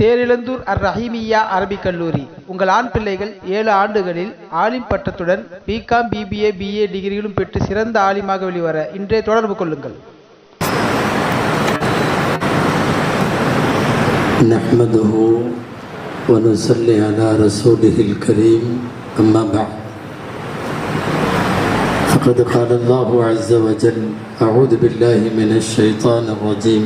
தேரிழந்தூர் அர் ரஹீமியா அரபிக் கல்லூரி உங்கள் ஆண் பிள்ளைகள் ஏழு ஆண்டுகளில் ஆலிம் பட்டத்துடன் பிகாம் பிபிஏ பிஏ டிகிரிகளும் பெற்று சிறந்த ஆலிமாக வெளிவர இன்றே தொடர்பு கொள்ளுங்கள் نحمده ونصلي على رسوله الكريم أما بعد فقد قال الله عز وجل أعوذ بالله من الشيطان الرجيم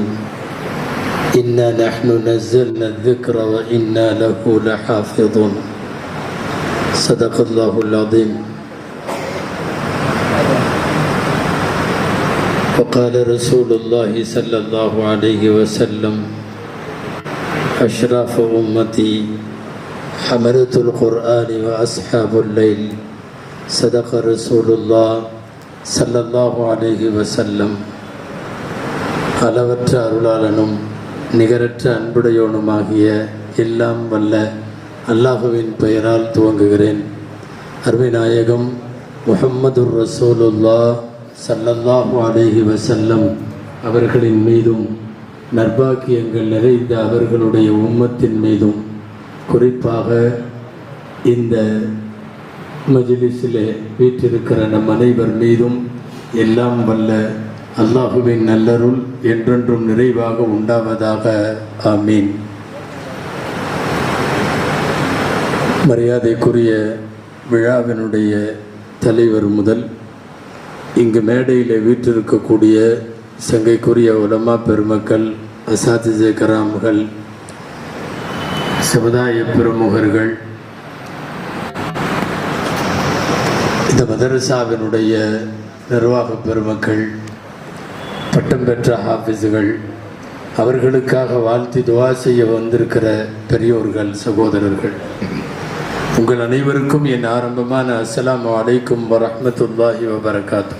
إنا نحن نزلنا الذكر وإنا له لحافظون صدق الله العظيم وقال رسول الله صلى الله عليه وسلم أشراف أمتي حملة القرآن وأصحاب الليل صدق رسول الله صلى الله عليه وسلم அளவற்ற அருளாளனும் நிகரற்ற அன்புடையோனுமாகிய எல்லாம் வல்ல அல்லாஹுவின் பெயரால் துவங்குகிறேன். அருமைநாயகம் முஹம்மதுர் ரசூலுல்லா சல்லல்லாஹு அலேஹி வசல்லம் அவர்களின் மீதும் நற்பாக்கியங்கள் நிறைந்த அவர்களுடைய உம்மத்தின் மீதும் குறிப்பாக இந்த மஜிலிஸிலே வீற்றிருக்கிற நம் அனைவர் மீதும் எல்லாம் வல்ல அல்லாஹுவின் நல்லருள் என்றென்றும் நிறைவாக உண்டாவதாக. ஆமீன். மரியாதைக்குரிய விழாவினுடைய தலைவர் முதல் இங்கு மேடையில் வீற்றிருக்கக்கூடிய சங்கைக்குரிய உலமா பெருமக்கள் அசாதிஜ கராம்கள் சமுதாய பிரமுகர்கள் இந்த மதரசாவினுடைய நிர்வாக பெருமக்கள் பட்டம் பெற்ற ஹாஃபிஸுகள் அவர்களுக்காக வாழ்த்தி துவா செய்ய வந்திருக்கிற பெரியோர்கள் சகோதரர்கள். உங்கள் அனைவருக்கும் என் ஆரம்பமான அஸ்லாம் அலைக்கும் வரமத்துல்லாஹி வபரகாத்து.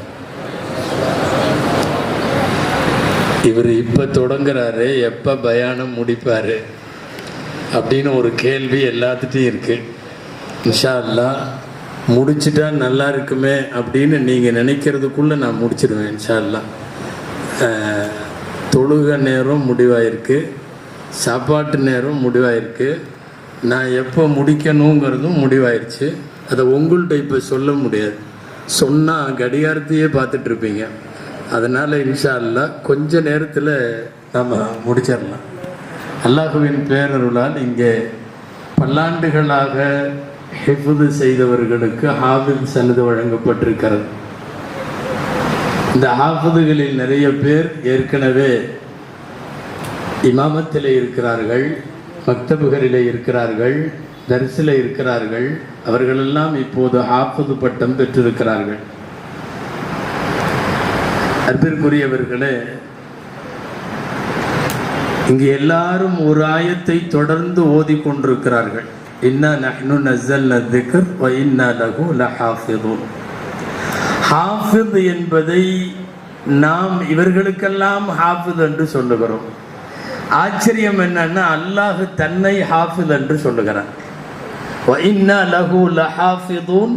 இவர் இப்போ தொடங்குறாரு எப்போ பயானம் முடிப்பார்? அப்படின்னு ஒரு கேள்வி எல்லாத்துட்டையும் இருக்குது இன்ஷா அல்லாஹ் முடிச்சிட்டா நல்லா இருக்குமே அப்படின்னு நீங்கள் நினைக்கிறதுக்குள்ளே நான் முடிச்சிடுவேன் இன்ஷா அல்லா தொழுக நேரம் முடிவாயிருக்கு. சாப்பாட்டு நேரம் முடிவாயிருக்கு. நான் எப்போ முடிக்கணுங்கிறதும் முடிவாயிருச்சு. அதை உங்கள்கிட்ட இப்போ சொல்ல முடியாது. சொன்னால் கடிகாரத்தையே பார்த்துட்ருப்பீங்க. அதனால் இன்ஷா அல்லா கொஞ்ச நேரத்தில் நம்ம முடிச்சிடலாம். அல்லாஹுவின் பேரருளால் இங்கே பல்லாண்டுகளாக ஹிஃபுது செய்தவர்களுக்கு ஹாபில் சனது வழங்கப்பட்டிருக்கிறது. இந்த ஆஃபதுகளில் நிறைய பேர் ஏற்கனவே இமாமத்தில் இருக்கிறார்கள் பக்தபுகரில் இருக்கிறார்கள் தரிசில இருக்கிறார்கள். அவர்களெல்லாம் இப்போது ஆஃபது பட்டம் பெற்றிருக்கிறார்கள். அன்பிற்குரியவர்களே இங்கு எல்லாரும் ஒரு ஆயத்தை தொடர்ந்து ஓதிக்கொண்டிருக்கிறார்கள் இன்னா நஹ்னு நஸ்ஸல் திக்ர் வ இன்னா லஹு லஹாஃபிதுன். ஹாஃபித் என்பதை நாம் இவர்களுக்கெல்லாம் ஹாஃபித் என்று சொல்லுகிறோம். ஆச்சரியம் என்னன்னா அல்லாஹ் தன்னை ஹாஃபித் என்று சொல்லுகிறான். லஹு லஹாஃபிதுன்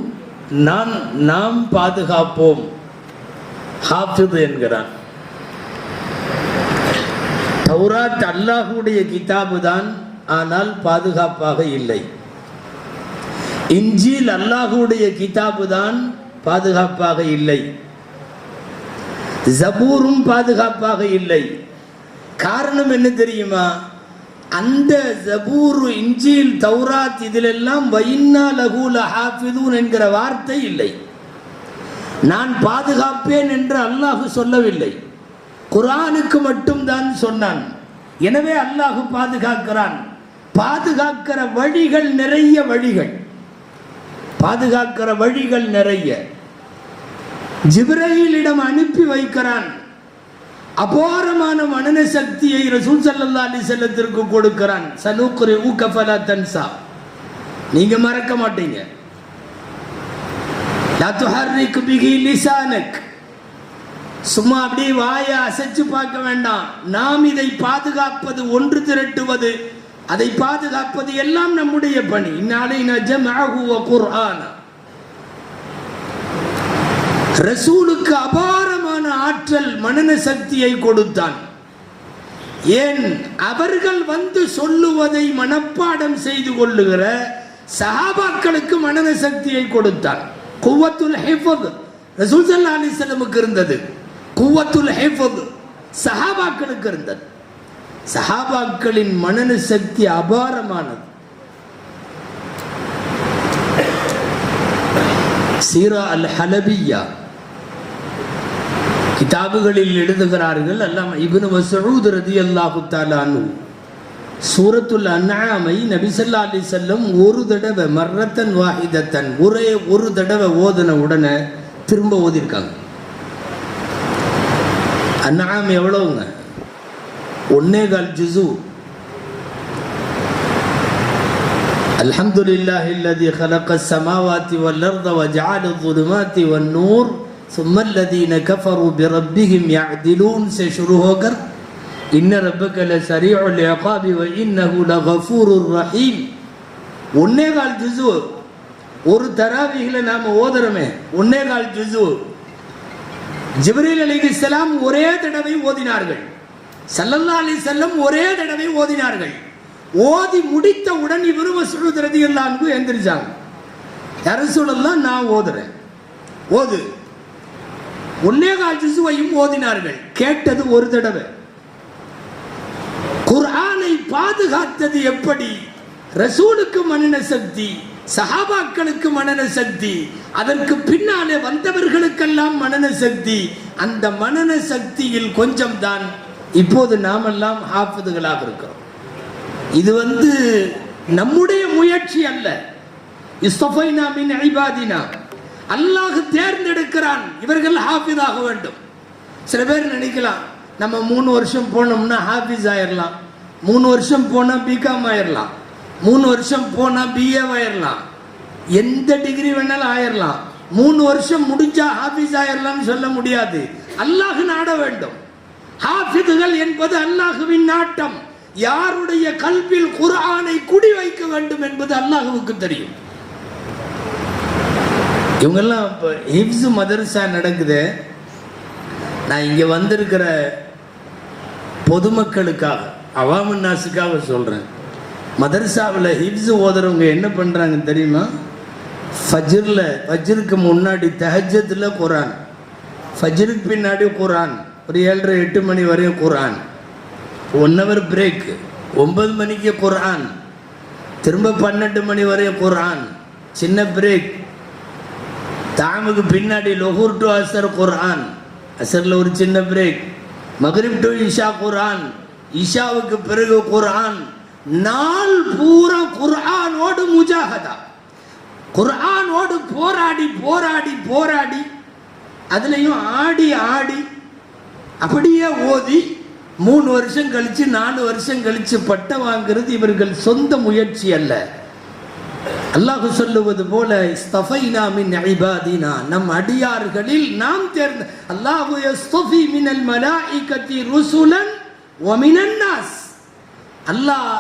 நான் நாம் பாதுகாப்போம். ஹாஃபித் என்கிறான். தௌராத் அல்லாஹுடைய கிதாபு தான் ஆனால் பாதுகாப்பாக இல்லை. இஞ்சில் அல்லாஹுடைய கிதாபு தான் பாதுகாப்பாக இல்லை. ஜபூரும் பாதுகாப்பாக இல்லை. காரணம் என்ன தெரியுமா? அந்த ஜபூர் இஞ்சில் தௌராத் இதிலெல்லாம் வைன்னா லகூல ஹாஃபிதூன் என்கிற வார்த்தை இல்லை. நான் பாதுகாப்பேன் என்று அல்லாஹு சொல்லவில்லை. குரானுக்கு மட்டும்தான் சொன்னான். எனவே அல்லாஹு பாதுகாக்கிறான். பாதுகாக்கிற வழிகள் நிறைய வழிகள். பாதுகாக்கிற வழிகள் நிறைய. ஜிப்ரையிலிடம் அனுப்பி வைக்கிறான். அபாரமான மனன சக்தியை ரசூல் சல்லா அலி செல்லத்திற்கு கொடுக்கிறான். சலூக்குரி ஊக்கஃபலா தன்சா. நீங்க மறக்க மாட்டீங்க. சும்மா அப்படியே வாயை அசைச்சு பார்க்க வேண்டாம். நாம் இதை பாதுகாப்பது ஒன்று திரட்டுவது அதை பாதுகாப்பது எல்லாம் நம்முடைய பணி. இந்நாளை நஜமஹு குர்ஆன. ரசூலுக்கு அபாரமான ஆற்றல் மனன சக்தியை கொடுத்தான். ஏன்? அவர்கள் வந்து சொல்லுவதை மனப்பாடம் செய்து கொள்ளுகிற சஹாபாக்களுக்கு மனன சக்தியை கொடுத்தார் குவத்துல் ஹெஃபத் ரசூல் சல்லா அலிஸ்லமுக்கு இருந்தது. குவத்துல் ஹெஃபத் சஹாபாக்களுக்கு இருந்தது. சஹாபாக்களின் மனன சக்தி அபாரமானது. சீரா அல் ஹலபியா கிதாபுகளில் எழுதுகிறார்கள் அல்லாம இபின் மஸ்ஊத் ரதி அல்லாஹு தாலானு சூரத்துல் அண்ணாமை நபிசல்லா அலி செல்லம் ஒரு தடவை மர்ரத்தன் வாஹிதத்தன் ஒரே ஒரு தடவை ஓதுன உடனே திரும்ப ஓதிருக்காங்க. அண்ணாம் எவ்வளவுங்க? ஒன்னேகால் ஜிசு الحمد لله الذي خلق السماوات والأرض وجعل الظلمات والنور ثم الذين كفروا بربهم يعدلون سيشروه كر إن ربك لسريع العقاب وإنه لغفور رحيم. ஒன்னேகால் ஜிசு ஒரு தராவிகளை நாம் ஓதுறோமே ஒன்னேகால் ஜிசு ஜிப்ரீல் அலிகலாம் ஒரே தடவை ஓதினார்கள் சல்லல்லா அலி செல்லம் ஒரே தடவை ஓதினார்கள். ஓதி முடித்தவுடன் உடன் மசூத் ரதியல்லாஹு எல்லாம் எந்திரிச்சாங்க. அரசுலாம் நான் ஓதுறேன். ஓது. ஒன்னே கால் ஜிசுவையும் ஓதினார்கள். கேட்டது ஒரு தடவை. குர்ஆனை பாதுகாத்தது எப்படி? ரசூலுக்கு மனன சக்தி சஹாபாக்களுக்கு மனன சக்தி அதற்கு பின்னாலே வந்தவர்களுக்கெல்லாம் மனன சக்தி அந்த மனன சக்தியில் கொஞ்சம்தான் இப்போது நாமெல்லாம் ஹாஃபதுகளாக இருக்கிறோம். இது வந்து நம்முடைய முயற்சி அல்ல. இஸ்தஃபைனா மின் அல்லாஹ் தேர்ந்தெடுக்கிறான். இவர்கள் ஹாஃபிதாக வேண்டும். சில பேர் நினைக்கலாம் நம்ம மூணு வருஷம் போனோம்னா ஹாஃபிஸ் ஆயிடலாம் மூணு வருஷம் போனால் பிகாம் ஆயிரலாம். மூணு வருஷம் போனால் பிஏ ஆயிரலாம். எந்த டிகிரி வேணாலும் ஆயிரலாம். மூணு வருஷம் முடிஞ்சா ஹாஃபிஸ் ஆயிடலாம்னு சொல்ல முடியாது. அல்லாஹ் நாட வேண்டும். ஹாஃபிதுகள் என்பது அல்லாஹுவின் நாட்டம். யாருடைய கல்வியில் குர்ஆனை குடி வைக்க வேண்டும் என்பது அல்லாஹுவுக்கு தெரியும். இவங்கெல்லாம் இப்போ ஹிப்ஸ் மதரசா நடக்குது. நான் இங்கே வந்திருக்கிற பொதுமக்களுக்காக அவாமன்னாசுக்காக சொல்கிறேன் மதரசாவில் ஹிப்ஸ் ஓதுறவங்க என்ன பண்ணுறாங்க தெரியுமா? ஃபஜ்ரில் ஃபஜ்ருக்கு முன்னாடி தஹஜத்தில் குரான் ஃபஜ்ருக்கு பின்னாடி குரான் ஒரு ஏழரை எட்டு மணி வரையும் குரான் ஒன் ஹவர் பிரேக் ஒன்பது மணிக்கு குரான் திரும்ப பன்னெண்டு மணி வரையும் குரான் சின்ன பிரேக் தாமுக்கு பின்னாடி லொஹூர் டு அசர் குரான் அசரில் ஒரு சின்ன பிரேக் மகரிப் டு இஷா குரான் இஷாவுக்கு பிறகு குரான் நாள் பூரா குர்ஆனோடு முஜாகதா குர்ஆனோடு போராடி போராடி போராடி அதுலேயும் ஆடி ஆடி அப்படியே ஓதி மூணு வருஷம் கழிச்சு நாலு வருஷம் கழிச்சு பட்டம் வாங்குறது இவர்கள் சொந்த முயற்சி அல்ல. அல்லாஹு சொல்லுவது போல மின் இபாதினா. நம் அடியார்களில் நாம் தேர்ந்த அல்லாஹு யஸ்தஃபி மினல் மலாயிகத்தி ருசுலன் வ நாஸ். அல்லாஹ்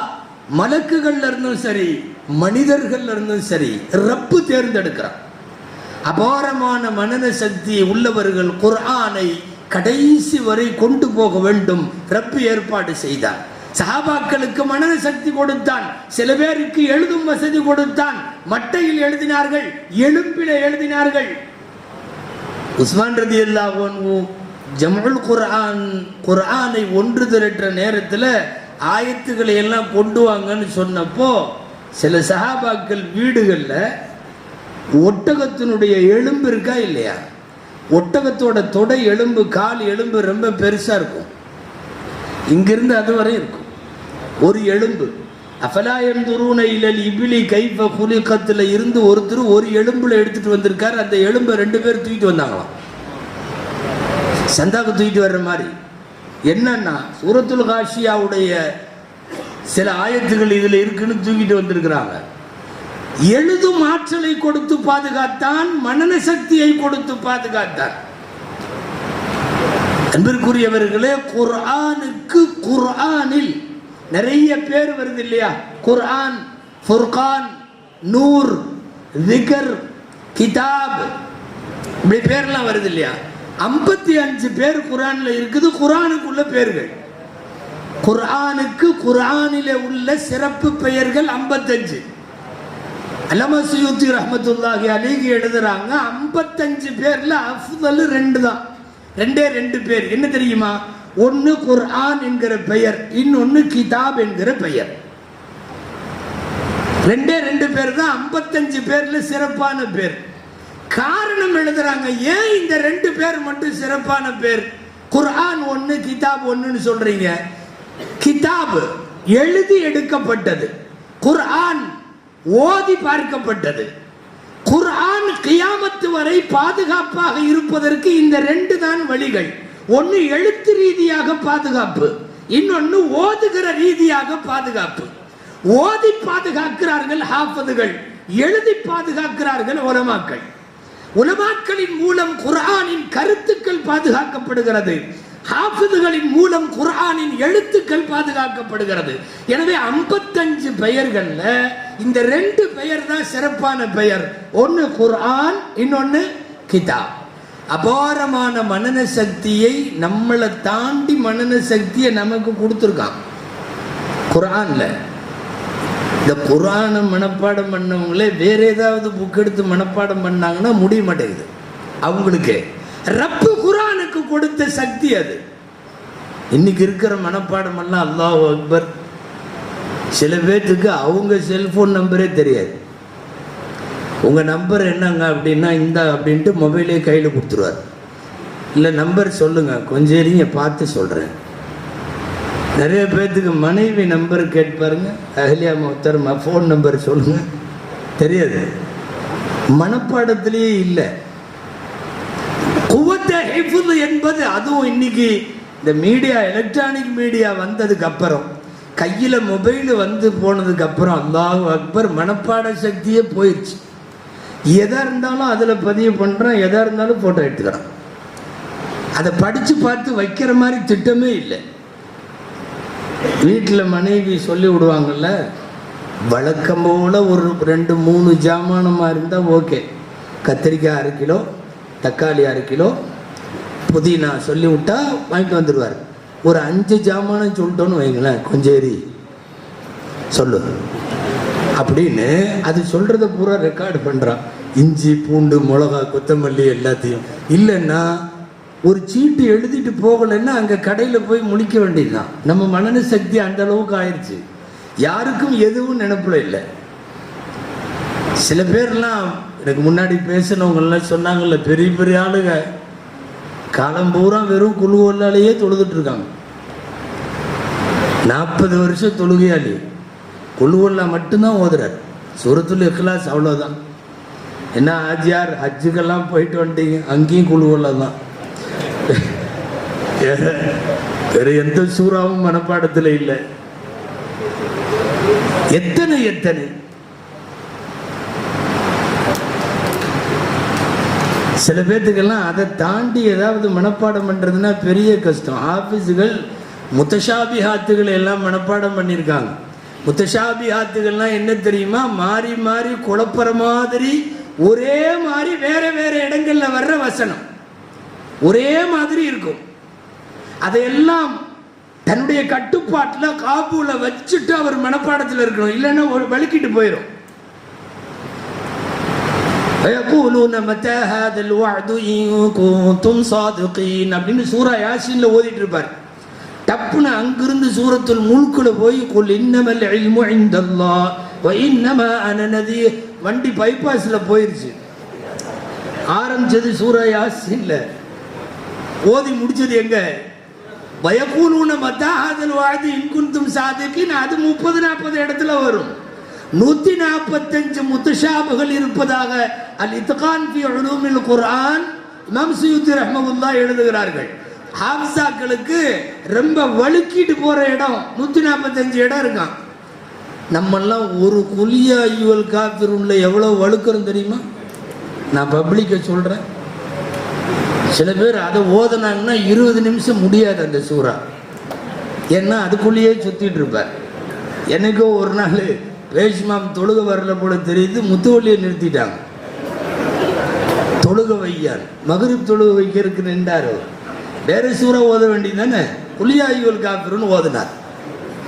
மலக்குகள்ல இருந்தும் சரி மனிதர்கள்ல இருந்தும் சரி ரப்பு தேர்ந்தெடுக்கிறான். அபாரமான மனன சக்தி உள்ளவர்கள் குர்ஆனை கடைசி வரை கொண்டு போக வேண்டும். ரப்பு ஏற்பாடு செய்தார் சஹாபாக்களுக்கு மனத சக்தி கொடுத்தான். சில பேருக்கு எழுதும் வசதி கொடுத்தான். மட்டையில் எழுதினார்கள் எழுப்பில எழுதினார்கள். உஸ்மான் ரதி ஜமுல் குர்ஆன் குர்ஆனை ஒன்று திரட்டுற நேரத்தில் ஆயத்துக்களை எல்லாம் கொண்டு வாங்கன்னு சொன்னப்போ சில சஹாபாக்கள் வீடுகளில் ஒட்டகத்தினுடைய எலும்பு இருக்கா இல்லையா? ஒட்டகத்தோட தொடை எலும்பு கால் எலும்பு ரொம்ப பெருசாக இருக்கும். இங்கிருந்து அது வரை இருக்கும். ஒரு எலும்பு. அஃபலாயம் துருன இலல் இபிலி கைஃப குலிகத்தில் இருந்து ஒருத்தர் ஒரு எலும்பில் எடுத்துட்டு வந்திருக்கார். அந்த எலும்பை ரெண்டு பேர் தூக்கிட்டு வந்தாங்களாம். சந்தாக்கு தூக்கிட்டு வர்ற மாதிரி. என்னன்னா சூரத்துல் காஷியாவுடைய சில ஆயத்துகள் இதில் இருக்குன்னு தூக்கிட்டு வந்திருக்கிறாங்க. எழுதும் ஆற்றலை கொடுத்து பாதுகாத்தான் மனன சக்தியை கொடுத்து பாதுகாத்தான். அன்பிற்குரியவர்களே குர்ஆனுக்கு குர்ஆனில் நிறைய பேர் வருது இல்லையா? குர்ஆன் ஃபுர்கான் நூர் விகர் கிதாப் இப்படி பேர்லாம் வருது இல்லையா? ஐம்பத்தி அஞ்சு பேர் குரானில் இருக்குது குரானுக்குள்ள பேர்கள். குர்ஆனுக்கு குர்ஆனிலே உள்ள சிறப்பு பெயர்கள் 55 அல்லாமா ரஹமத்துல்லாஹி ரஹ்மத்துல்லாஹி எழுதுறாங்க 55 பேர்ல அஃதல் ரெண்டு தான். ரெண்டே ரெண்டு பேர். என்ன தெரியுமா? ஒன்னு குர்ஆன் என்கிற பெயர் இன்னொன்னு கிதாப் என்கிற பெயர். ரெண்டே ரெண்டு பேர் தான் 55 பேர்ல சிறப்பான பேர். காரணம் எழுதுறாங்க ஏன் இந்த ரெண்டு பேர் மட்டும் சிறப்பான பேர்? குர்ஆன் ஒன்று கிதாப் ஒன்றுன்னு சொல்றீங்க. கிதாப் எழுதி எடுக்கப்பட்டது. குர்ஆன் ஓதி பார்க்கப்பட்டது. குரான் கியாமத்து வரை பாதுகாப்பாக இருப்பதற்கு இந்த ரெண்டு தான் வழிகள். ஒன்று எழுத்து ரீதியாக பாதுகாப்பு இன்னொன்று ஓதுகிற ரீதியாக பாதுகாப்பு. ஓதி பாதுகாக்கிறார்கள் ஹாஃபதுகள் எழுதி பாதுகாக்கிறார்கள் உலமாக்கள். உலமாக்களின் மூலம் குரானின் கருத்துக்கள் பாதுகாக்கப்படுகிறது. ஹாஃபிதுகளின் மூலம் குர்ஆனின் எழுத்துக்கள் பாதுகாக்கப்படுகிறது. எனவே 55 பெயர்கள்ல இந்த ரெண்டு பெயர் தான் சிறப்பான பெயர். ஒன்று குர்ஆன் இன்னொன்று கிதாப். அபாரமான மனன சக்தியை நம்மளை தாண்டி மனன சக்தியை நமக்கு கொடுத்துருக்கான். குரான்ல இந்த குரானை மனப்பாடம் பண்ணவங்களே வேற ஏதாவது புக் எடுத்து மனப்பாடம் பண்ணாங்கன்னா முடிய மாட்டேங்குது. அவங்களுக்கே. ரப்பு குரானுக்கு கொடுத்த சக்தி அது. இன்னைக்கு இருக்கிற மனப்பாடம் எல்லாம் அல்லாஹ் அக்பர். சில பேர்த்துக்கு அவங்க செல்ஃபோன் நம்பரே தெரியாது. உங்கள் நம்பர் என்னங்க அப்படின்னா இந்த அப்படின்ட்டு மொபைலே கையில் கொடுத்துருவார். இல்லை நம்பர் சொல்லுங்கள் கொஞ்சம் இருங்க பார்த்து சொல்கிறேன் நிறைய பேர்த்துக்கு மனைவி நம்பர் கேட்பாருங்க அஹல்யா முத்தர் ஃபோன் நம்பர் சொல்லுங்கள் தெரியாது. மனப்பாடத்திலேயே இல்லை. குவத்த என்பது அதுவும் இன்னைக்கு இந்த மீடியா எலக்ட்ரானிக் மீடியா வந்ததுக்கு அப்புறம். கையில் மொபைல் வந்து போனதுக்கு அப்புறம் அல்லாஹ் அக்பர் மனப்பாட சக்தியே போயிடுச்சு எதாக இருந்தாலும் அதில் பதிவு பண்ணுறோம் எதாக இருந்தாலும் ஃபோட்டோ எடுத்துக்கிறோம் அதை படித்து பார்த்து வைக்கிற மாதிரி திட்டமே இல்லை. வீட்டில் மனைவி சொல்லி விடுவாங்கல்ல வழக்கம் போல் ஒரு ரெண்டு மூணு ஜாமானமாக இருந்தால் ஓகே கத்திரிக்காய் அரை கிலோ தக்காளி அரை கிலோ புதினா சொல்லி விட்டா வாங்கிட்டு வந்துடுவார் ஒரு அஞ்சு ஜாமானம் சொல்லிட்டோன்னு வைங்களேன் கொஞ்சேரி. சொல்லு. அப்படின்னு அது சொல்கிறத பூரா ரெக்கார்டு பண்ணுறான் இஞ்சி பூண்டு மிளகா கொத்தமல்லி எல்லாத்தையும். இல்லைன்னா ஒரு சீட்டு எழுதிட்டு போகலைன்னா அங்கே கடையில் போய் முழிக்க வேண்டியதுதான். நம்ம மனன சக்தி அந்த அளவுக்கு ஆயிடுச்சு யாருக்கும் எதுவும் நினப்பில் இல்லை. சில பேர்லாம் எனக்கு முன்னாடி பேசினவங்கெல்லாம் சொன்னாங்கல்ல பெரிய பெரிய ஆளுங்க. காலம் பூரா வெறும் குழுவல்லாலேயே தொழுதுட்டு இருக்காங்க நாற்பது வருஷம் தொழுகையாளி. குழுவல்லா மட்டும்தான் ஓதுறார். சூரத்துல் இഖ்லாஸ் அவ்வளோதான் என்ன ஆஜியார் ஹஜ்ஜுக்கெல்லாம் போயிட்டு வந்துட்டீங்க அங்கேயும் குழுவல்லா தான். வேற எந்த சூறாவும் மனப்பாடத்தில் இல்லை. எத்தனை எத்தனை? சில பேர்த்துக்கெல்லாம் அதை தாண்டி ஏதாவது மனப்பாடம் பண்ணுறதுன்னா பெரிய கஷ்டம். ஆஃபீஸுகள் முத்தஷாபிஹாத்துகளை எல்லாம் மனப்பாடம் பண்ணியிருக்காங்க. முத்தஷாபிஹாத்துகள்லாம் என்ன தெரியுமா? மாறி மாறி குழப்புற மாதிரி ஒரே மாதிரி வேற வேற இடங்கள்ல வர்ற வசனம். ஒரே மாதிரி இருக்கும். அதையெல்லாம் தன்னுடைய கட்டுப்பாட்டில் காபூல வச்சுட்டு அவர் மனப்பாடத்தில் இருக்கணும். இல்லைன்னா ஒரு வழுக்கிட்டு போயிடும் வயக்கூலூன மத்த ஹாதல் வாது கூத்தும் சாதுகீன் அப்படின்னு சூரா யாசின்ல ஓதிட்டு இருப்பார். டப்புன்னு அங்கிருந்து சூரத்துள் முழுக்குல போய் கொல் இன்னமல் இல்மு இந்தல்லா இன்னமா அனநதி வண்டி பைபாஸில் போயிருச்சு. ஆரம்பிச்சது சூரா யாசின்ல. ஓதி முடிச்சது எங்க? வயக்கூலூன மத்த ஹாதல் வாது இன்குந்தும் சாதுகீன் அது முப்பது நாற்பது இடத்துல வரும். நூத்தி நாற்பத்தஞ்சு முத்துஷாபுகள் இருப்பதாக அல் இத்துகான் ஃபி உலூமில் குர்ஆன் இமாம் சுயூத்தி ரஹ்மகுல்லா எழுதுகிறார்கள். ஹாஃபிஸாக்களுக்கு ரொம்ப வழுக்கிட்டு போற இடம் நூத்தி நாற்பத்தஞ்சு இடம் இருக்கான் நம்மெல்லாம் ஒரு குலிய ஐயுவல் காத்திருள்ள எவ்வளவு வழுக்கிறோம் தெரியுமா? நான் பப்ளிக்கை சொல்றேன். சில பேர் அதை ஓதுனாங்கன்னா இருபது நிமிஷம் முடியாது அந்த சூறா. ஏன்னா அதுக்குள்ளேயே சுத்திட்டு இருப்பார். எனக்கோ ஒரு நாள் ரேஷ்மாம் தொழுக வரல போல தெரியுது முத்துவள்ளியை நிறுத்திட்டாங்க. தொழுக வையார். மகரிப் தொழுக வைக்கிறதுக்கு நின்றார் அவர். வேற சூறா ஓத வேண்டியது தானே குளியாயுவல் காப்பிருன்னு ஓதினார்.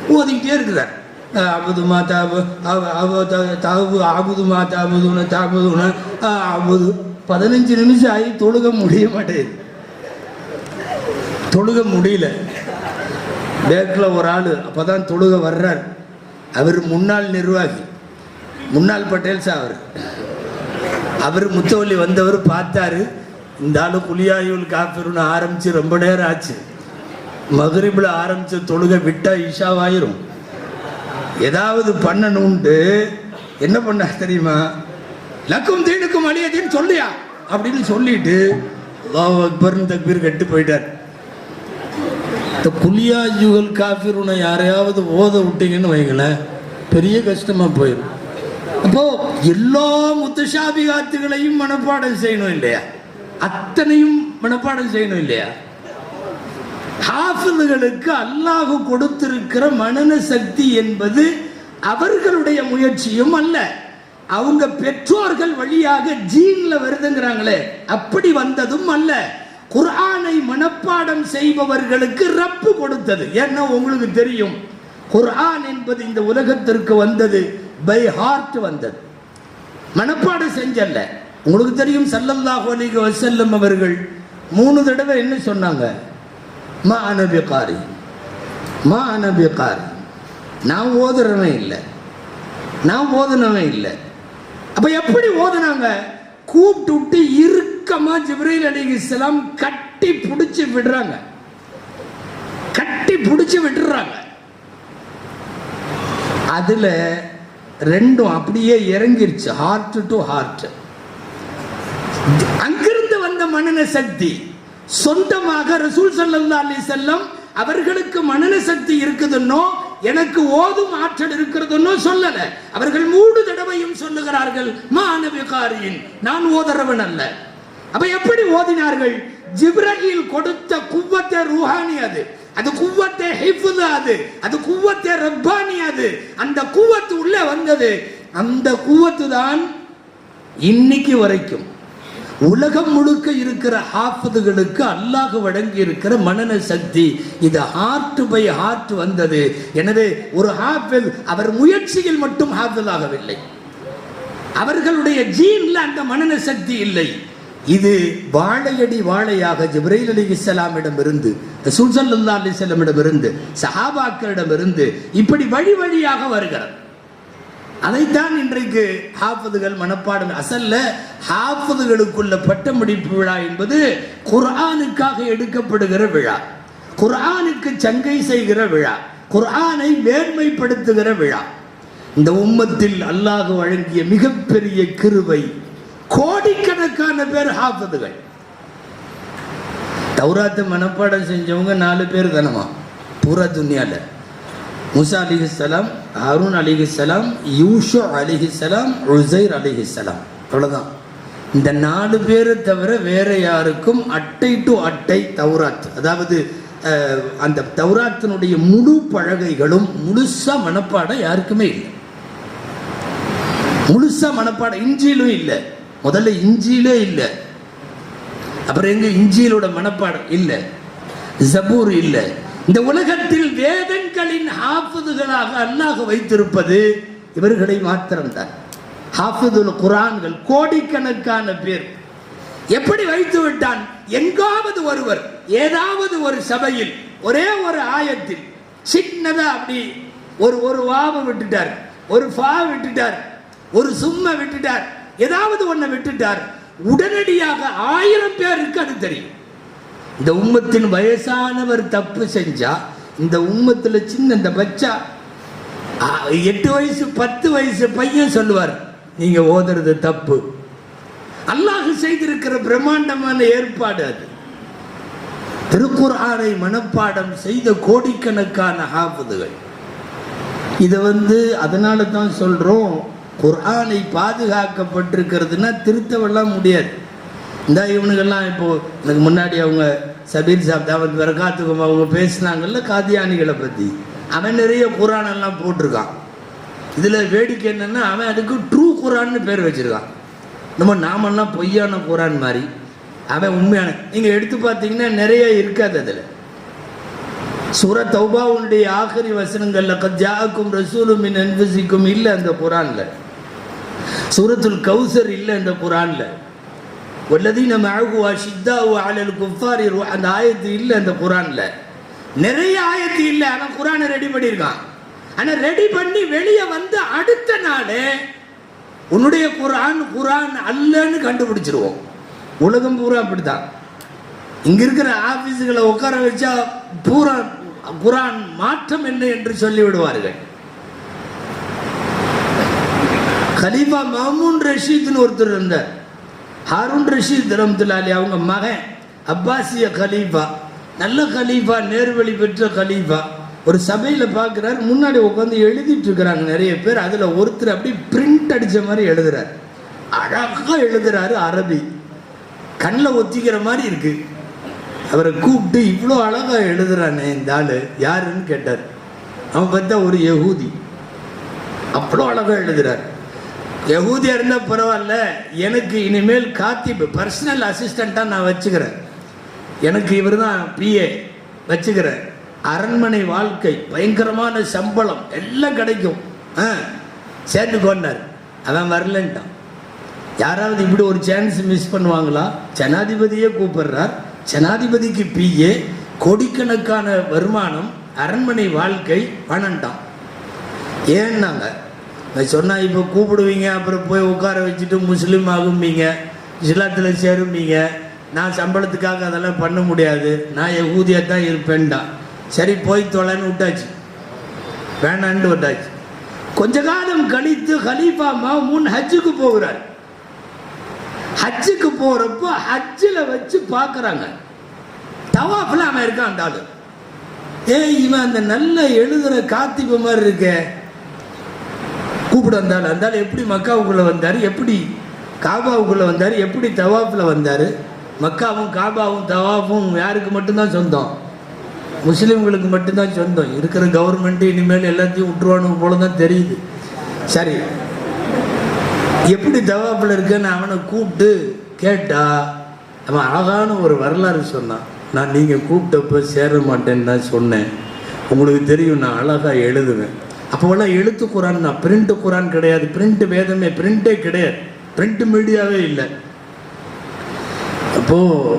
ஓதிக்கிட்டே இருக்கிறார். அபுது மாதாபு தாபு அவ- அவ த- ஆபுது மா தாபுதுன அபுது பதினஞ்சு நிமிஷம் ஆகி தொழுக முடிய மாட்டேங்குது. தொழுக முடியல. பேக்கில் ஒரு ஆள் அப்போ தான் தொழுக வர்றார். அவர் முன்னாள் நிர்வாகி. முன்னாள் பட்டேல் சார் அவர். அவர் முத்தவள்ளி வந்தவர் பார்த்தாரு. இந்த ஆளு புலியாயுள் காஃபிர்னு ஆரம்பித்து ரொம்ப நேரம் ஆச்சு. மகரிபில் ஆரம்பித்த தொழுகை விட்டால் இஷாவாயிரும். ஏதாவது பண்ணணும்ட்டு என்ன பண்ண தெரியுமா? லக்கும் தீனுக்கும் அழியதின்னு சொல்லியா? அப்படின்னு சொல்லிட்டு அக்பர்னு தக்பீர் கட்டு போயிட்டார். இந்த குலியாஜுகள் காஃபிருனை யாரையாவது ஓத விட்டீங்கன்னு வைங்களேன் பெரிய கஷ்டமாக போயிடும் அப்போ எல்லா முத்துஷாபிகாத்துகளையும் மனப்பாடம் செய்யணும் இல்லையா? அத்தனையும் மனப்பாடம் செய்யணும் இல்லையா? ஹாஃபிதுகளுக்கு அல்லாஹ் கொடுத்திருக்கிற மனன சக்தி என்பது அவர்களுடைய முயற்சியும் அல்ல. அவங்க பெற்றோர்கள் வழியாக ஜீன்ல வருதுங்கிறாங்களே அப்படி வந்ததும் அல்ல. குர்ஆனை மனப்பாடம் செய்பவர்களுக்கு ரப்பு கொடுத்தது. ஏன்னா உங்களுக்கு தெரியும் குர்ஆன் என்பது இந்த உலகத்திற்கு வந்தது பை ஹார்ட் வந்தது. மனப்பாடம் செஞ்சல்ல. உங்களுக்கு தெரியும் சல்லல்லாஹு அலைஹி வஸல்லம் அவர்கள் மூணு தடவை என்ன சொன்னாங்க? மா அனபிகாரி மா அனபிகாரி நான் ஓதுறவன் இல்லை. நான் ஓதுனவன் இல்லை. அப்போ எப்படி ஓதுனாங்க? கூப்பிட்டு விட்டு இறுக்கமா ஜிப்ரீல் அலைஹிஸ்ஸலாம் கட்டி பிடிச்சு விடுறாங்க. கட்டி பிடிச்சு விட்டுறாங்க. அதுல ரெண்டும் அப்படியே இறங்கிருச்சு. ஹார்ட் டு ஹார்ட் அங்கிருந்து வந்த மனன சக்தி சொந்தமாக ரசூல் சல்லா அலி செல்லம் அவர்களுக்கு மனன சக்தி இருக்குதுன்னோ எனக்கு ஓதும் ஆற்றல் இருக்கிறதுன்னு சொல்லல. அவர்கள் மூடு தடவையும் சொல்லுகிறார்கள் மாணவிகாரியின் நான் ஓதரவன் அல்ல. அப்ப எப்படி ஓதினார்கள்? ஜிப்ரஹீல் கொடுத்த குவத்தை ரூஹானி அது. அது குவ்வத்தே ஹிஃபுல் அது. அது குவ்வத்தே ரப்பானி அது. அந்த குவத்து உள்ள வந்தது. அந்த குவத்து தான் இன்னைக்கு வரைக்கும் உலகம் முழுக்க இருக்கிற ஹாஃபதுகளுக்கு அல்லாஹ் வழங்கி இருக்கிற மனன சக்தி. இது ஹார்ட் பை ஹார்ட் வந்தது. எனவே ஒரு ஹாஃபில் அவர் முயற்சியில் மட்டும் ஹாஃபில் ஆகவில்லை. அவர்களுடைய ஜீன்ல அந்த மனன சக்தி இல்லை. இது வாழையடி வாழையாக ஜிப்ரைல் அலி இஸ்லாமிடம் இருந்து ரசூல் ஸல்லல்லாஹு அலைஹி வஸல்லமிடம் இருந்து சஹாபாக்களிடம் இருந்து இப்படி வழி வழியாக வருகிறது. அதைத்தான் இன்றைக்கு ஹாஃபதுகள் மனப்பாடம். அசல்ல ஹாஃபிதுகளுக்குள்ள பட்டமளிப்பு விழா என்பது குர்ஆனுக்காக எடுக்கப்படுகிற விழா. குர்ஆனுக்கு சங்கை செய்கிற விழா. குர்ஆனை மேன்மைப்படுத்துகிற விழா. இந்த உம்மத்தில் அல்லாஹ் வழங்கிய மிகப்பெரிய கிருவை கோடிக்கணக்கான பேர் ஹாஃபதுகள் தௌராத்தை மனப்பாடம் செஞ்சவங்க நாலு பேர் தானமா பூரா துன்யாவில் முசா அலிஹிஸ்ஸலாம் அருண் அலிஹிஸ்ஸலாம் யூஷோ அலிஹிஸ்ஸலாம் உசைர் அலிஹிஸ்ஸலாம் அவ்வளோதான் இந்த நாலு பேரை தவிர வேற யாருக்கும் அட்டை டு அட்டை தௌராத் அதாவது அந்த தௌராத்தினுடைய முழு பழகைகளும் முழுசா மனப்பாடம் யாருக்குமே இல்லை. முழுசா மனப்பாடம் இஞ்சியிலும் இல்லை. முதல்ல இஞ்சியிலே இல்லை. அப்புறம் எங்க இஞ்சியிலோட மனப்பாடம் இல்லை. ஜபூர் இல்லை. இந்த உலகத்தில் வேதங்களின் ஹாஃபிதுகளாக அல்லாஹ் வைத்திருப்பது இவர்களை மாத்திரம்தான். ஹாஃபிதுல் குரான்கள் கோடிக்கணக்கான பேர். எப்படி வைத்து விட்டான்? எங்காவது ஒருவர் ஏதாவது ஒரு சபையில் ஒரே ஒரு ஆயத்தில் சின்னதா அப்படி ஒரு ஒரு வாவை விட்டுட்டார் ஒரு ஃபா விட்டுட்டார் ஒரு சும்மா விட்டுட்டார் ஏதாவது ஒன்றை விட்டுட்டார். உடனடியாக ஆயிரம் பேருக்கு அது தெரியும். இந்த உம்மத்தின் வயசானவர் தப்பு செஞ்சா இந்த உம்மத்தில் சின்ன இந்த பச்சா எட்டு வயசு பத்து வயசு பையன் சொல்லுவார் நீங்க ஓதுறது தப்பு. அல்லாஹ் செய்திருக்கிற பிரம்மாண்டமான ஏற்பாடு அது. திருக்குர்ஆனை மனப்பாடம் செய்த கோடிக்கணக்கான ஹாஃபிதுகள். இதை வந்து அதனால தான் சொல்றோம் குர்ஆனை பாதுகாக்கப்பட்டிருக்கிறதுனா திருத்தவெல்லாம் முடியாது. இந்த இவனுக்கெல்லாம் இப்போது எனக்கு முன்னாடி அவங்க சபீர் சாப் தாவத் வரகாத்துக்கும் அவங்க பேசினாங்கல்ல காதியானிகளை பற்றி அவன் நிறைய குரான் எல்லாம் போட்டிருக்கான். இதில் வேடிக்கை என்னென்னா அவன் அதுக்கு ட்ரூ குரான்னு பேர் வச்சுருக்கான். நம்ம நாமெல்லாம் பொய்யான குரான் மாதிரி அவன் உண்மையான. நீங்கள் எடுத்து பார்த்தீங்கன்னா நிறைய இருக்காது அதில். சுர தௌபாவுடைய ஆఖரி வசனங்களில் கஜாக்கும் ரசூலும் மின் அன்பசிக்கும் இல்லை அந்த குரானில் சூரத்துல் கௌசர் இல்லை இந்த குரானில். குரான்ல நம்ம அழகுவா ஷித்தாவு அலல் குஃபாரி அந்த ஆயத்து இல்லை அந்த குரானில். நிறைய ஆயத்து இல்லை ஆனால் குரானை ரெடி பண்ணியிருக்கான் ஆனால் ரெடி பண்ணி வெளியே வந்து அடுத்த நாளே உன்னுடைய குரான் குரான் அல்லன்னு கண்டுபிடிச்சிருவோம். உலகம் பூரா அப்படித்தான். இங்கே இருக்கிற ஆஃபீஸுகளை உட்கார வச்சா பூரா குரான் மாற்றம் என்ன என்று சொல்லி ஹலீஃபா கலீஃபா மாமூன் ரஷீத்னு ஒருத்தர் இருந்தார். ஹாரூன் ரஷீத் ரம்துலாலி அவங்க மகன் அப்பாசிய கலீஃபா நல்ல கலீஃபா நேர்வழி பெற்ற கலீஃபா ஒரு சபையில் பார்க்குறாரு முன்னாடி உட்காந்து எழுதிட்டு இருக்கிறாங்க நிறைய பேர். அதில் ஒருத்தர் அப்படி பிரிண்ட் அடித்த மாதிரி எழுதுறார். அழகாக எழுதுறாரு அரபி. கண்ணில் ஒத்திக்கிற மாதிரி இருக்கு. அவரை கூப்பிட்டு இவ்வளோ அழகாக எழுதுறானே இந்த ஆள் யாருன்னு கேட்டார். அவன் பார்த்தா ஒரு யகூதி அவ்வளோ அழகாக எழுதுறார். யகூதியாக இருந்தால் பரவாயில்ல. எனக்கு இனிமேல் காத்திப் பர்சனல் அசிஸ்டண்ட்டாக நான் வச்சுக்கிறேன். எனக்கு இவர் தான் பிஏ வச்சுக்கிறேன். அரண்மனை வாழ்க்கை பயங்கரமான சம்பளம் எல்லாம் கிடைக்கும். ஆ சேர்ந்து கொண்டார் அவன் வரலன்ட்டான். யாராவது இப்படி ஒரு சான்ஸ் மிஸ் பண்ணுவாங்களா? ஜனாதிபதியே கூப்பிடுறார். ஜனாதிபதிக்கு பிஏ கோடிக்கணக்கான வருமானம் அரண்மனை வாழ்க்கை பணம்ட்டான். ஏன்னாங்க? நான் சொன்னால் இப்போ கூப்பிடுவீங்க அப்புறம் போய் உட்கார வச்சுட்டு முஸ்லீம் ஆகும்பீங்க இஸ்லாத்தில் சேரும்பீங்க. நான் சம்பளத்துக்காக அதெல்லாம் பண்ண முடியாது. நான் யகூதியாக தான் இருப்பேன்டா. சரி போய் தொலைன்னு விட்டாச்சு. வேணான்ட்டு விட்டாச்சு. கொஞ்ச காலம் கழித்து ஹலீஃபா மாமூன் ஹஜ்ஜுக்கு போகிறார். ஹஜ்ஜுக்கு போகிறப்போ ஹஜ்ஜில் வச்சு பார்க்குறாங்க தவாஃபில் அவன் இருக்கான் அந்த ஆளு ஏய் இவன் அந்த நல்ல எழுதுகிற காத்திப்பு மாதிரி இருக்கே. கூப்பிட வந்தாள் அந்த எப்படி மக்காவுக்குள்ளே வந்தார்? எப்படி காபாவுக்குள்ளே வந்தார்? எப்படி தவாஃபில் வந்தார்? மக்காவும் காபாவும் தவாஃபும் யாருக்கு மட்டும்தான் சொந்தம்? முஸ்லீம்களுக்கு மட்டும்தான் சொந்தம். இருக்கிற கவர்மெண்ட்டு இனிமேல் எல்லாத்தையும் விட்டுருவானு போல தான் தெரியுது. சரி. எப்படி தவாப்பில் இருக்கேன்னு அவனை கூப்பிட்டு கேட்டா அவன் அழகான ஒரு வரலாறு சொன்னான். நான் நீங்கள் கூப்பிட்டப்ப சேர மாட்டேன்னு தான் சொன்னேன். உங்களுக்கு தெரியும் நான் அழகாக எழுதுவேன். அப்போவெல்லாம் எழுத்து குரான் தான். பிரிண்ட் குரான் கிடையாது. பிரிண்ட் வேதமே பிரிண்டே கிடையாது. பிரிண்ட் மீடியாவே இல்லை. அப்போது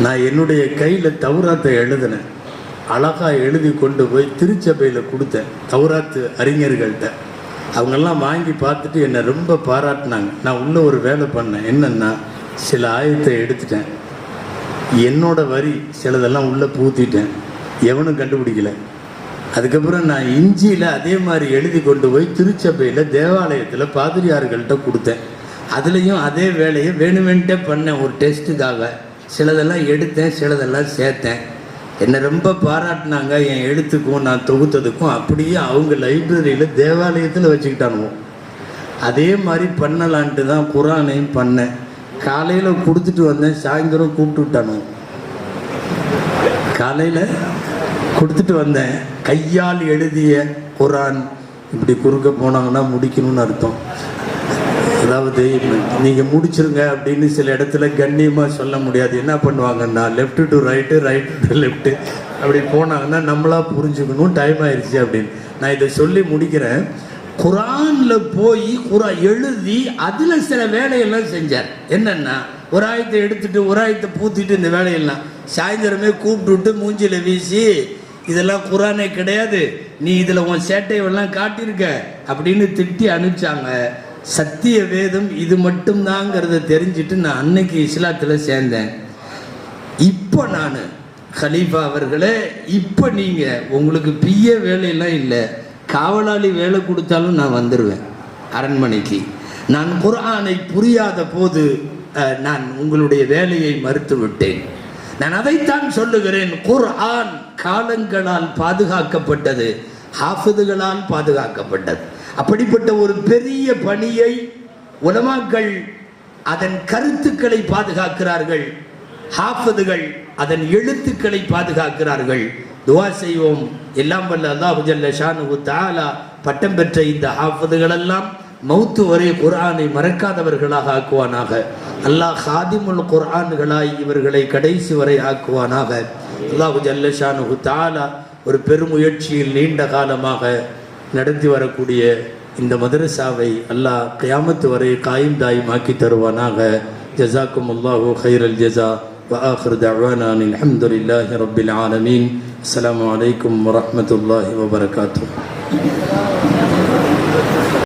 நான் என்னுடைய கையில் தௌராத்தை எழுதினேன். அழகாக எழுதி கொண்டு போய் திருச்சபையில் கொடுத்தேன். தௌராத்து அறிஞர்கள்ட்ட. அவங்கெல்லாம் வாங்கி பார்த்துட்டு என்னை ரொம்ப பாராட்டினாங்க. நான் உள்ள ஒரு வேலை பண்ணேன். என்னன்னா சில ஆயத்தை எடுத்துட்டேன். என்னோட வரி சிலதெல்லாம் உள்ளே பூத்திட்டேன். எவனும் கண்டுபிடிக்கல. அதுக்கப்புறம் நான் இஞ்சியில் அதே மாதிரி எழுதி கொண்டு போய் திருச்சபையில் தேவாலயத்தில் பாதிரியார்கள்ட்ட கொடுத்தேன். அதுலேயும் அதே வேலையை வேணுமென்ட்டே பண்ணேன் ஒரு டெஸ்ட்டுக்காக சிலதெல்லாம் எடுத்தேன் சிலதெல்லாம் சேர்த்தேன். என்னை ரொம்ப பாராட்டினாங்க என் எழுத்துக்கும் நான் தொகுத்ததுக்கும். அப்படியே அவங்க லைப்ரரியில் தேவாலயத்தில் வச்சுக்கிட்டானுவோம் அதே மாதிரி பண்ணலான்ட்டு தான் குரானையும் பண்ணேன். காலையில் கொடுத்துட்டு வந்தேன் சாயந்தரம் கூப்பிட்டு விட்டானுவோம் காலையில் கொடுத்துட்டு வந்தேன். கையால் எழுதிய குரான் இப்படி குறுக்க போனாங்கன்னா முடிக்கணும்னு அர்த்தம். அதாவது நீங்கள் முடிச்சிருங்க அப்படின்னு சில இடத்துல கண்ணியமாக சொல்ல முடியாது. என்ன பண்ணுவாங்கன்னா left to right right to left அப்படி போனாங்கன்னா நம்மளா புரிஞ்சுக்கணும் டைம் ஆயிடுச்சு அப்படின்னு. நான் இதை சொல்லி முடிக்கிறேன். குரானில் போய் குரா எழுதி அதில் சில வேலையெல்லாம் செஞ்சார். என்னென்னா ஒரு ஆயத்தை எடுத்துட்டு ஒரு ஆயத்தை பூத்திட்டு இந்த வேலையெல்லாம். சாயந்தரமே கூப்பிட்டு விட்டு மூஞ்சியில் வீசி இதெல்லாம் குரானே கிடையாது. நீ இதில் உன் சேட்டையெல்லாம் காட்டியிருக்க அப்படின்னு திட்டி அனுப்பிச்சாங்க. சத்திய வேதம் இது மட்டும்தாங்கிறத தெரிஞ்சுட்டு நான் அன்னைக்கு இஸ்லாத்தில் சேர்ந்தேன். இப்போ நான் கலீஃபா அவர்களே இப்போ நீங்கள் உங்களுக்கு பிய வேலையெல்லாம் இல்லை. காவலாளி வேலை கொடுத்தாலும் நான் வந்துடுவேன் அரண்மனைக்கு. நான் குர்ஆனை புரியாத போது நான் உங்களுடைய வேலையை மறுத்து விட்டேன். நான் அதைத்தான் சொல்லுகிறேன். குர்ஆன் காலங்களால் பாதுகாக்கப்பட்டது ஹாஃபதுகளால் பாதுகாக்கப்பட்டது. அப்படிப்பட்ட ஒரு பெரிய பணியை உலமாக்கள் அதன் கருத்துக்களை பாதுகாக்கிறார்கள். ஹாஃபதுகள் அதன் எழுத்துக்களை பாதுகாக்கிறார்கள். துவா செய்வோம். எல்லாம் வல்ல அல்லாஹு ஜல்ல ஷானு தாலா பட்டம் பெற்ற இந்த ஹாஃபதுகளெல்லாம் மௌத்து வரை குர்ஆனை மறக்காதவர்களாக ஆக்குவானாக அல்லாஹ் ஹாதிமுல் குர்ஆன்களாய் இவர்களை கடைசி வரை ஆக்குவானாக அல்லாஹு ஜல்ல ஷானு தஆலா ஒரு பெருமுயற்சியில் நீண்ட காலமாக நடத்தி வரக்கூடிய இந்த மதரசாவை அல்லாஹ் கியாமத்து வரை காயும் தாயும் ஆக்கி தருவானாக ஜசாக்கும் அல்லாஹு ஹைரல் ஜஸா وآخر دعوانا أن الحمد لله رب العالمين السلام عليكم ورحمة الله وبركاته